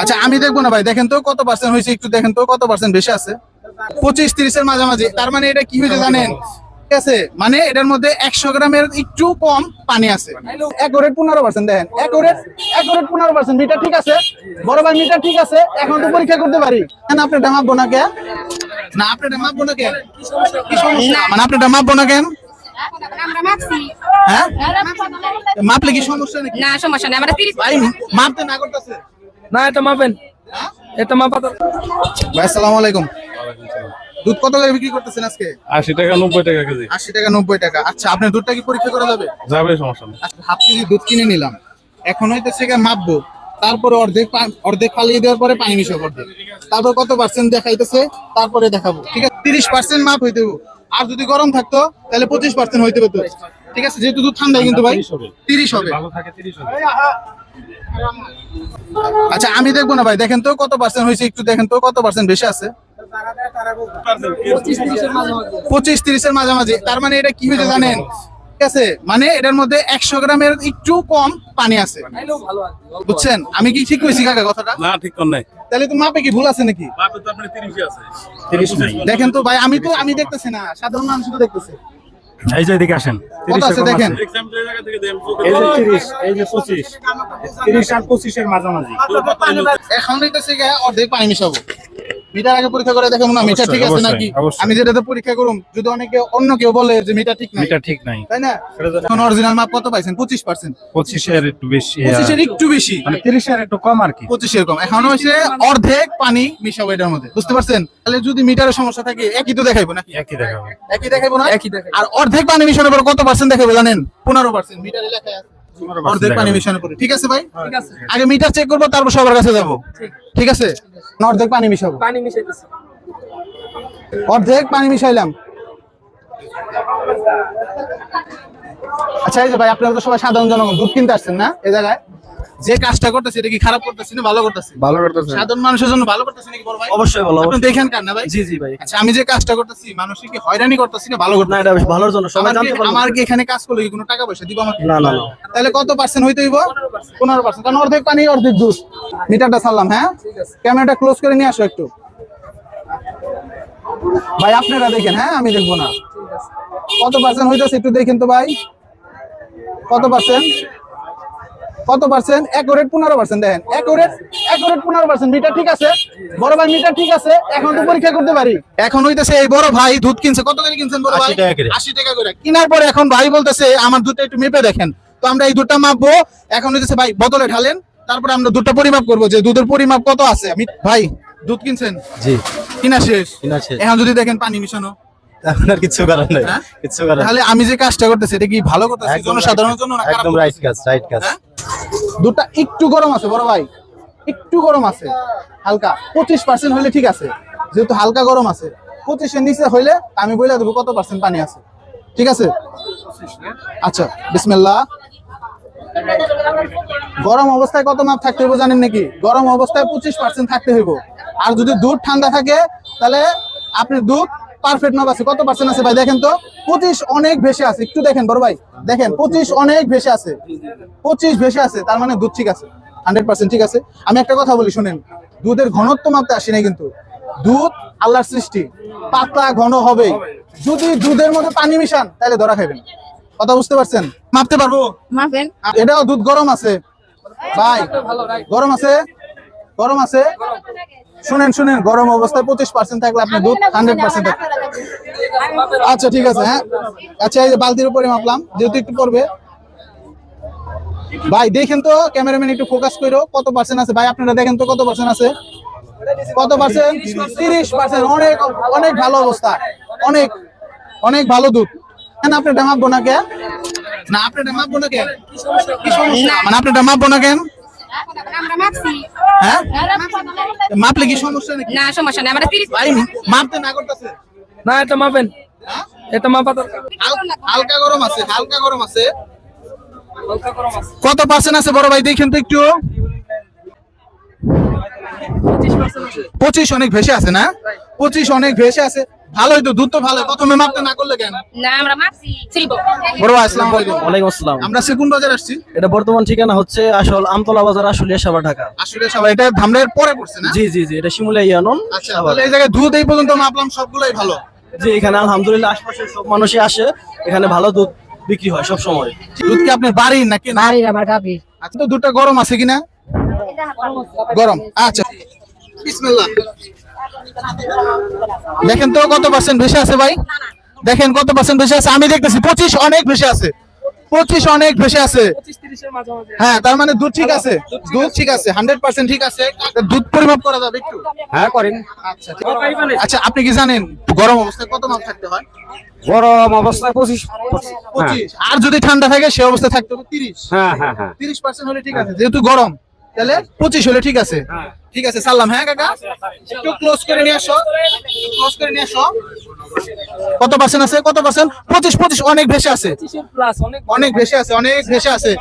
আচ্ছা আমি দেখব না ভাই। দেখেন তো কত পার্সেন্ট হয়েছে একটু দেখেন তো কত পার্সেন্ট বেশি আছে। পঁচিশ তিরিশের মাঝামাঝি। তার মানে এটা কি হয়েছে জানেন? ঠিক আছে? মানে এটার মধ্যে একশো গ্রামের একটু কম পানি আছে। একরেট পনেরো পার্সেন্ট দেখেন। একরেট একরেট পনেরো পার্সেন্ট মিটার ঠিক আছে? বড় ভাই মিটার ঠিক আছে? এখন তো পরীক্ষা করতে পারি। কেন আপনি এটা মাপবো না কেন? না আপনি এটা মাপবো না কেন? মানে আপনি এটা মাপবো না কেন? হ্যাঁ? মাপলে কি সমস্যা নাকি? না সমস্যা নেই। আমরা তিরিশ ভাই মাপতে না করতেছে। না এটা মাপেন। এটা মাপা ভাই আসসালামু আলাইকুম। দুধ কত করে বিক্রি করতেছেন আজকে? আশি টাকা নব্বই টাকা কেজি। আশি টাকা নব্বই টাকা। আচ্ছা আপনার দুধটা কি পরীক্ষা করা যাবে? যাবে সমস্যা নেই। আচ্ছা, হাফ কেজি দুধ কিনে নিলাম। এখন হয়তো সেটা মাপবো। তারপরে অর্ধেক অর্ধেক ফালিয়ে দেওয়ার পরে পানি মিশাবো অর্ধেক। তারপর কত পার্সেন্ট দেখাইতেছে? তারপরে দেখাবো। ঠিক আছে? তিরিশ পার্সেন্ট মাপ হইতে। আর যদি গরম থাকতো তাহলে পঁচিশ পার্সেন্ট হইতে পারতো। ঠিক আছে? যেহেতু দুধ ঠান্ডাই কিন্তু ভাই তিরিশ হবে। তিরিশ হবে। আচ্ছা আমি দেখব না ভাই। দেখেন তো কত পার্সেন্ট হয়েছে? একটু দেখেন তো কত পার্সেন্ট বেশি আছে? পঁচিশ তিরিশের মাঝামাঝি। তার মানে এটা কি হয়েছে জানেন? ঠিক আছে? মানে এটার মধ্যে একশো গ্রামের একটু কম পানি আছে। বুঝছেন? আমি কি ঠিক কইছি কাকা কথাটা? না ঠিক কর নাই। তাহলে তো মাপে কি ভুল আছে নাকি? তো আপনি আছে। দেখেন তো ভাই আমি তো আমি দেখতেছি না সাধারণ মানুষ তো দেখতেছি। এই যে এদিকে আসেন কত আছে দেখেন? এই যে যে আর পঁচিশের মাঝামাঝি। এখন হইতেছে অর্ধেক পানি মিশাবো। মিটার আগে পরীক্ষা করে দেখো না মিটার ঠিক আছে নাকি। আমি যেটাতে পরীক্ষা করুম যদি অনেকে অন্য কেউ বলে যে মিটার ঠিক নাই এটা ঠিক নাই। তাই না? এখন অরিজিনাল মাপ কত পাইছেন? পঁচিশ পার্সেন্ট পঁচিশের একটু বেশি পঁচিশের একটু বেশি। মানে তিরিশের একটু কম আর কি। পঁচিশের কম। এখন হচ্ছে অর্ধেক পানি মিশাবো এটার মধ্যে। বুঝতে পারছেন? তাহলে যদি মিটারের সমস্যা থাকে একই তো দেখাইবো নাকি? একই দেখাবে। একই দেখাইবো না? একই দেখাইবো। আর অর্ধেক পানি মিশানোর পর কত পার্সেন্ট দেখাবো জানেন? পনেরো পার্সেন্ট মিটারে লেখা আছে। অর্ধেক পানি করে। ঠিক আছে ভাই? আগে মিটার চেক করব তারপর সবার কাছে যাব। ঠিক আছে। অর্ধেক পানি মিশাবো। পানি মিশাইতেছি অর্ধেক পানি মিশাইলাম। আচ্ছা এই যে ভাই আপনারা তো সবাই সাধারণ জনগণ দুধ কিনতে আসছেন না এ জায়গায়? যে কাজটা করতেছে এটা কি খারাপ করতেছি না ভালো করতেছি? ভালো করতেছেন সাধারণ মানুষের জন্য ভালো করতেছি নাকি বড় ভাই? অবশ্যই ভালো আপনি দেখেন কার না ভাই? জি জি ভাই। আচ্ছা আমি যে কাজটা করতেছি মানুষকে কি হয়রানি করতেছি না ভালো না করতেছি এটা বেশ ভালোর জন্য সবাই জানতে পারবে। আমার কি এখানে কাজ করলে কি কোনো টাকা পয়সা দিব আমাকে? না না না। তাহলে কত পার্সেন্ট হইতে হইব? পনেরো পার্সেন্ট কারণ অর্ধেক পানি অর্ধেক দুধ। মিটারটা ছাড়লাম হ্যাঁ? ক্যামেরাটা ক্লোজ করে নিয়ে আসো একটু। ভাই আপনারা দেখেন হ্যাঁ? আমি দেখব না। কত পার্সেন্ট হইতেছে একটু দেখেন তো ভাই। কত পার্সেন্ট কত পার্সেন্ট একরেট পনেরো পার্সেন্ট দেখেন। একরেট একরেট পনেরো পার্সেন্ট মিটার ঠিক আছে? বড় ভাই মিটার ঠিক আছে? এখন তো পরীক্ষা করতে পারি। এখন হইতেছে এই বড় ভাই দুধ কিনছে। কত করে কিনছেন বড় ভাই? 80 টাকা করে। আশি টাকা করে। কেনার পরে এখন ভাই বলতেছে আমার দুধটা একটু মেপে দেখেন। তো আমরা এই দুধটা মাপবো। এখন হইতেছে ভাই বোতলে ঢালেন। তারপরে আমরা দুধটা পরিমাপ করব যে দুধের পরিমাপ কত আছে। আমি ভাই দুধ কিনছেন? জি। কিনা শেষ? কিনা শেষ। এখন যদি দেখেন পানি মিশানো। এখন কিছু করার নাই। হ্যাঁ? কিছু করার তাহলে আমি যে কাজটা করতেছি এটা কি ভালো করতেছি? একদম জনসাধারণের জন্য একদম রাইট কাজ রাইট কাজ। হ্যাঁ? দুধটা একটু গরম আছে, বড় ভাই। একটু গরম আছে, হালকা। পঁচিশ পার্সেন্ট হলে ঠিক আছে, যেহেতু হালকা গরম আছে। পঁচিশের নিচে হইলে আমি বলে দেবো কত পার্সেন্ট পানি আছে। ঠিক আছে? আচ্ছা বিসমিল্লাহ। গরম অবস্থায় কত মাপ থাকতে হইব জানেন নাকি? গরম অবস্থায় পঁচিশ পার্সেন্ট থাকতে হইব। আর যদি দুধ ঠান্ডা থাকে, তাহলে আপনার দুধ পারফেক্ট মাপ আছে। কত পার্সেন্ট আছে ভাই? দেখেন তো পঁচিশ অনেক ভেসে আছে। একটু দেখেন বড় ভাই। দেখেন পঁচিশ অনেক ভেসে আছে। পঁচিশ ভেসে আছে তার মানে দুধ ঠিক আছে। হান্ড্রেড পার্সেন্ট ঠিক আছে। আমি একটা কথা বলি শুনেন। দুধের ঘনত্ব মাপতে আসি নাই কিন্তু। দুধ আল্লাহর সৃষ্টি। পাতলা ঘন হবে। যদি দুধের মধ্যে পানি মিশান তাহলে ধরা খাইবেন। কথা বুঝতে পারছেন? মাপতে পারব? এটাও দুধ গরম আছে। ভাই গরম আছে? গরম আছে? শুনেন শুনেন গরম অবস্থায় পঁচিশ পার্সেন্ট থাকলে আপনি দুধ হান্ড্রেড পার্সেন্ট আচ্ছা ঠিক আছে হ্যাঁ। আচ্ছা এই যে বালতির উপরে মাপলাম যেহেতু একটু পড়বে। ভাই দেখেন তো ক্যামেরাম্যান একটু ফোকাস করো কত পার্সেন্ট আছে? ভাই আপনারা দেখেন তো কত পার্সেন্ট আছে? কত পার্সেন্ট তিরিশ পার্সেন্ট অনেক অনেক ভালো অবস্থা। অনেক অনেক ভালো দুধ। কেন আপনি এটা মাপবো না কেন না আপনি এটা মাপবো না কেন কি সমস্যা? মানে আপনি এটা মাপবো না কেন? হ্যাঁ? মাপলে কি সমস্যা নাকি? না সমস্যা নেই আমরা তিরিশ ভাই মাপতে না করতেছে? না এটা মাপেন। এটা মাপা দরকার। হালকা গরম আছে হালকা গরম আছে। হালকা গরম আছে। কত পার্সেন্ট আছে বড় ভাই? দেখেন তো একটু। পঁচিশ অনেক ভেসে আছে না? পঁচিশ অনেক ভেসে আছে। ভালোই তো দুধ তো ভালো প্রথমে মাপতে না করলে কেন? না আমরা মাপছি ছিলব বড় ভাই, আসসালামু আলাইকুম। ওয়ালাইকুম আসসালাম। আমরা সেকুন্ড বাজার আসছি। এটা বর্তমান ঠিকানা হচ্ছে আসল আমতলা বাজার আশুলিয়া সাবা ঢাকা। আসলে সবাই এটা ধামরাইয়ের পরে পড়ছে না? জি জি জি এটা শিমুলিয়া ইয়ানন আচ্ছা তাহলে এই জায়গায় দুধ এই পর্যন্ত মাপলাম সবগুলাই ভালো। জি এখানে আলহামদুলিল্লাহ আশপাশের সব মানুষই আসে এখানে ভালো দুধ বিক্রি হয় সব সময়। দুধ কি আপনার বাড়ির নাকি না? বাড়ির আমার গাভী আচ্ছা তো দুধটা গরম আছে কিনা? গরম। আচ্ছা বিসমিল্লাহ। দেখেন তো কত পার্সেন্ট বেশি আছে ভাই? দেখেন কত পার্সেন্ট বেশি আছে? আমি দেখতেছি পঁচিশ অনেক বেশি আছে। পঁচিশ অনেক বেশি আছে। হ্যাঁ তার মানে দুধ ঠিক আছে। দুধ ঠিক আছে হান্ড্রেড পার্সেন্ট ঠিক আছে। দুধ পরিমাপ করা যাবে একটু? হ্যাঁ করেন। আচ্ছা আচ্ছা আপনি কি জানেন গরম অবস্থায় কত মাপ থাকতে হয়? গরম অবস্থায় পঁচিশ পঁচিশ। আর যদি ঠান্ডা থাকে সে অবস্থায় থাকতে হবে তিরিশ। হ্যাঁ হ্যাঁ হ্যাঁ। তিরিশ পার্সেন্ট হলে ঠিক আছে যেহেতু গরম। তাহলে পঁচিশ হলে ঠিক আছে। ঠিক আছে সাল্লাম। হ্যাঁ কাকা? একটু ক্লোজ করে নিয়ে আসো। ক্লোজ করে নিয়ে আসো। কত পার্সেন্ট আছে? কত পার্সেন্ট পঁচিশ পঁচিশ অনেক বেশি আছে। অনেক অনেক বেশি আছে অনেক বেশি আছে।